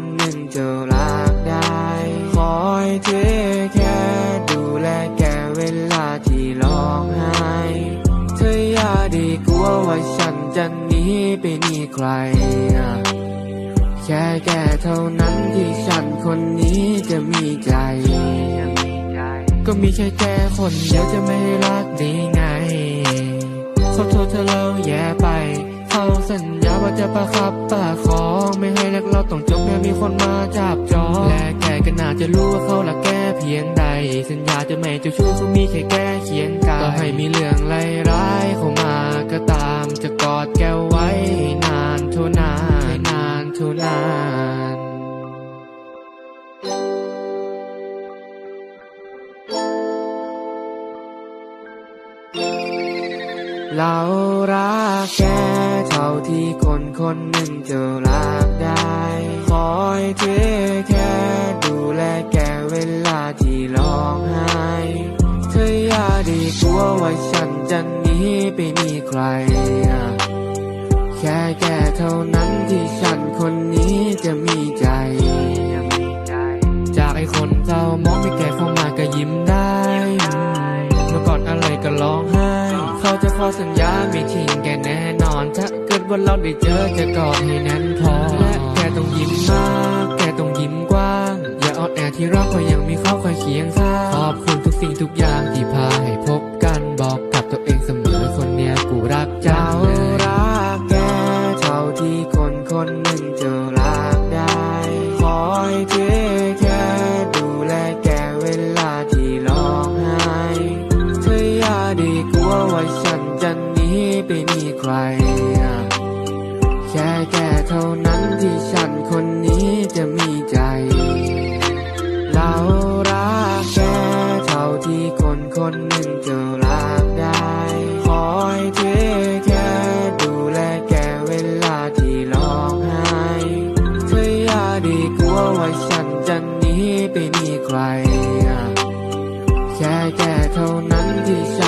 คนหนึ่งเธอรักได้ คอยเอแค่ดูแลแกเวลาที่ร้องไห้เธออย่าดีกลัวว่าฉันจะหนีไปนี่ใคร แค่แกเท่านั้นที่ฉันคนนี้จะมีใจ ก็มีแค่แกคนเดียวจะไม่รักได้ไงขอโทษเธอแล้วแย่ไป สัญญาว่าจะประคับประคองไม่ให้รักเราต้องจบแม้มีคนมาจับจองและแกก็น่าจะรู้ว่าเขารักแกเพียงใด สัญญาจะไม่เจ้าชู้ก็มีแค่แกเคียงกายต่อให้มีเรื่องไร้ร้ายเข้ามาก็ตาม จะกอดแกไว้นานเท่านานให้นานเท่านานเรารักแก ที่คนคนหนึ่งจะรักได้คอยเทแค่ดูแลแกเวลาที่ร้องไห้เธออย่าได้กลัวว่าฉันจะหนีไปหนีใคร แค่แกเท่านั้นที่ฉันคนนี้จะมีใจ จากไอ้คนเศร้ามองให้แกเข้ามาก็ยิ้มได้ เมื่อก่อนอะไรก็ร้องไห้ เขาจะขอสัญญา ไม่ทิ้งแกแน่นอน ถ้าเกิดว่าเราได้เจอจะกอดให้แน่นพอและแกต้องยิ้มมาก แกต้องยิ้มกว้าง อย่าอ่อนแอที่รักก็ยังมีเขาคอยเคียงข้างขอบคุณทุกสิ่งทุกอย่างที่พาให้พบกันบอกกับตัวเองเสมอคนเนี้ยกูรักเจ้ารักแกเท่าที่คนคนหนึ่ง ว่าฉันจะหนีไปหนีใคร แค่แกเท่านั้นที่ฉันคนนี้จะมีใจ เรารักแกเท่าที่คนคนหนึ่งจะรักได้คอยเทแค่ดูแลแกเวลาที่ร้องไห้เธออย่าด้กลัวว่าฉันจะหนีไปหนีใคร แค่แกเท่านั้นที่ฉัน